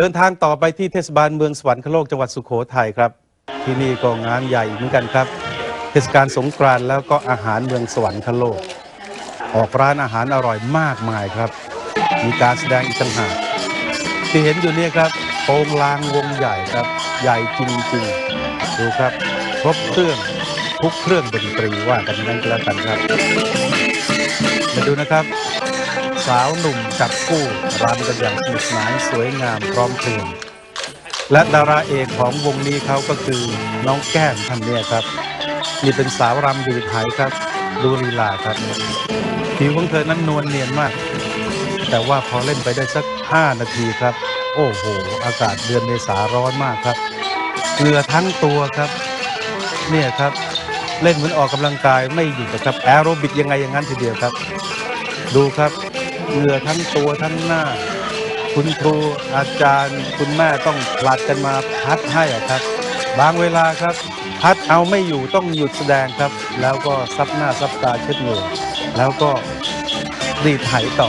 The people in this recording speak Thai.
เดินทางต่อไปที่เทศบาลเมืองสวรรคโลกจังหวัดสุโขทัยครับ ที่นี่ก็งานใหญ่เหมือนกันครับ เทศกาลสงกรานต์แล้วก็อาหารเมืองสวรรคโลก ออกร้านอาหารอร่อยมากมายครับ มีการแสดงอีกต่างหากที่เห็นอยู่เนี่ยครับโปงลางวงใหญ่ครับ ใหญ่จริงๆดูครับครบเครื่องทุกเครื่องดนตรีว่ากันงนั้นก็แล้วกันครับมาดูนะครับ สาวหนุ่มจับคู่รำกันอย่างสนุกสนานสวยงามพร้อมเพรียงและดาราเอกของวงนี้เขาก็คือน้องแก้มท่านเนี่ยครับ นี่เป็นสาวรำดีดไหครับ ดูลีลาครับผิวของเธอนั้นนวลเนียนมาก แต่ว่าพอเล่นไปได้สัก 5 นาทีครับ โอ้โห อากาศเดือนเมษาร้อนมากครับเหงื่อทั้งตัวครับ เนี่ยครับเล่นเหมือนออกกำลังกายไม่หยุดนะครับแอโรบิกยังไงอย่างนั้นทีเดียวครับ ดูครับ เหงื่อทั้งตัวทั้งหน้า คุณครูอาจารย์ คุณแม่ต้องผลัดกันมาพัดให้ครับ บางเวลาครับ พัดเอาไม่อยู่ต้องหยุดแสดงครับ แล้วก็ซับหน้าซับตาเช็ดเหงื่อแล้วก็รีดไถต่อ